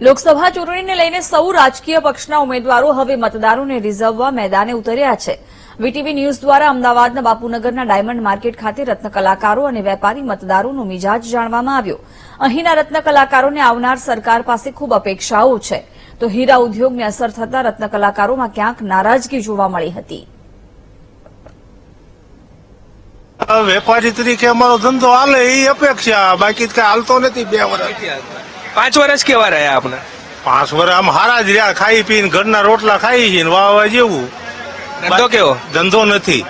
લોકસભા ચૂંટણીને લઈને સૌ રાજકીય પક્ષના ઉમેદવારો હવે મતદારોને રીઝવવા મેદાને ઉતર્યા છે. વીટીવી ન્યૂઝ દ્વારા અમદાવાદના બાપુનગરના ડાયમંડ માર્કેટ ખાતે રત્નકલાકારો અને વેપારી મતદારોનો મિજાજ જાણવામાં આવ્યો. અહીંના રત્ન કલાકારોને આવનાર સરકાર પાસે ખૂબ અપેક્ષાઓ છે. તો હીરા ઉદ્યોગને અસર થતા રત્ન કલાકારોમાં ક્યાંક નારાજગી જોવા મળી હતી. વેપારી તરીકે અમારો ધંધો હાલે એ અપેક્ષા. બાકી હાલતો નથી બે વર્ષ. પાંચ વર્ષ કેવા રહ્યા આપણે પાંચ વર્ષ આમ હારા જ રહ્યા ખાઈ પીને ઘરના રોટલા ખાઈ છીએ ને વાવા જેવું. ધંધો કેવો? ધંધો નથી.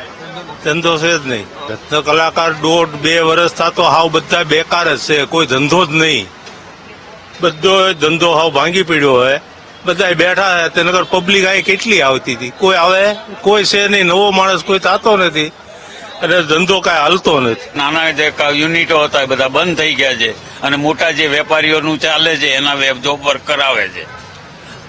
ધંધો છે જ નહીં. ધંધો કલાકાર દોઢ બે વર્ષ થતો હાવ બધા બેકાર જ છે કોઈ ધંધો જ નહીં. બધો ધંધો હાવ ભાંગી પડ્યો હોય. બધા બેઠા છે નગર પબ્લિક અહીં કેટલી આવતી હતી? કોઈ આવે? કોઈ છે નહીં નવો માણસ કોઈ થતો નથી. અને ધંધો કાંઈ હાલતો નથી. નાના જે યુનિટો હતા એ બધા બંધ થઈ ગયા છે અને મોટા જે વેપારીઓનું ચાલે છે એના વેબ જોબ વર્ક કરાવે છે.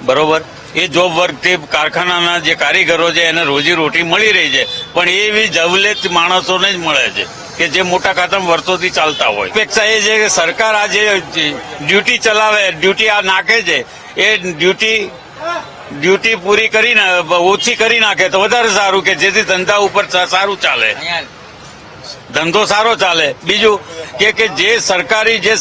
બરોબર? એ જોબ વર્ક તે કારખાનાના જે કારીગરો છે એને રોજી રોટી મળી રહી છે. પણ એવી જવલેત માણસોને જ મળે છે કે જે મોટા ખાતામાં વર્ષોથી ચાલતા હોય. અપેક્ષા એ છે કે સરકાર આ જે ડ્યુટી ચલાવે, ડ્યુટી આ નાખે છે. એ ડ્યુટી ડ્યુટી પૂરી કરીને, ઓછી કરી નાખે તો વધારે સારું કે જેથી ધંધા ઉપર સારું ચાલે. ધંધો સારો ચાલે. બીજું કે કે જે સરકારી જે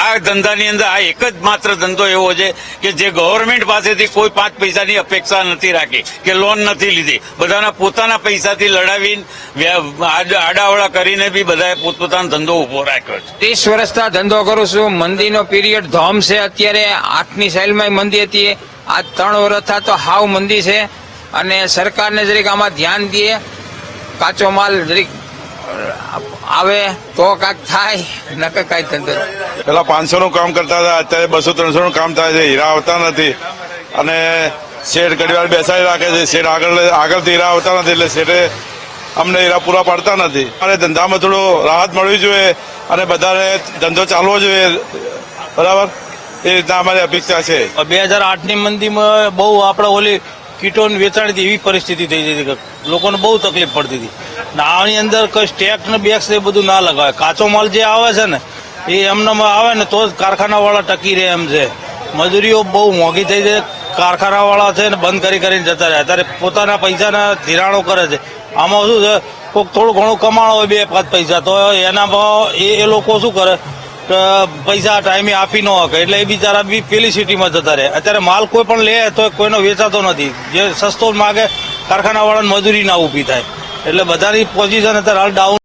આ ધંધાની અંદર આ એક જ માત્ર ધંધો એવો છે કે જે ગવર્મેન્ટ પાસેથી કોઈ પાંચ પૈસાની અપેક્ષા નથી રાખી, કે લોન નથી લીધી. બધાના પોતાના પૈસાથી લડાવીને આડાવડા કરીને બી બધાએ પોતપોતાનો ધંધો ઊભો રાખ્યો છે. ત્રીસ વર્ષથી ધંધો કરું છું. મંદીનો પીરિયડ ધોમ છે. અત્યારે આઠની સાઇલમાં મંદી હતી. આ ત્રણ વર્ષ તો હાવ મંદી છે. અને સરકારને જરીક આમાં ધ્યાન દે. કાચો માલ જરીક આવે તો કાંક થાય નકર કાંઈ ધંધો પેલા પાંચસો નું કામ કરતા હતા અત્યારે બસો ત્રણસો નું કામ થાય છે હીરા આવતા નથી. અને શેઠ ઘડીવાર બેસાડી રાખે છે શેઠ આગળ આગળથી હીરા આવતા નથી એટલે શેઠે અમને હીરા પૂરા પાડતા નથી. અને ધંધામાં થોડો રાહત મળવી જોઈએ અને બધાને ધંધો ચાલવો જોઈએ. બરાબર? એ રીતના અમારી અપેક્ષા છે. બે હજાર આઠની મંદીમાં બહુ આપણે ઓલી કીટોન વેચાણ હતી એવી પરિસ્થિતિ થઈ જતી. લોકોને બહુ તકલીફ પડતી હતી. ને આની અંદર કોઈ સ્ટેક ને બેક્સ એ બધું ના લગાવે. કાચો માલ જે આવે છે ને, એ એમનામાં આવે ને તો જ કારખાનાવાળા ટકી રહે એમ છે. મજૂરીઓ બહુ મોંઘી થઈ જાય. કારખાનાવાળા છે ને બંધ કરી કરીને જતા રહે. અત્યારે પોતાના પૈસાના ધિરાણો કરે છે. આમાં શું છે કોઈક થોડું ઘણું કમાણો હોય બે પાંચ પૈસા, તો એનામાં એ એ લોકો શું કરે કે પૈસા ટાઈમે આપી ન શકે. એટલે એ બિચારા બી પેલી સિટીમાં જતા રહે. અત્યારે માલ કોઈ પણ લે તો કોઈનો વેચાતો નથી. જે સસ્તો માગે, કારખાનાવાળાને મજૂરી ના ઊભી થાય. એટલે બધાની પોઝિશન અત્યારે હાલ ડાઉન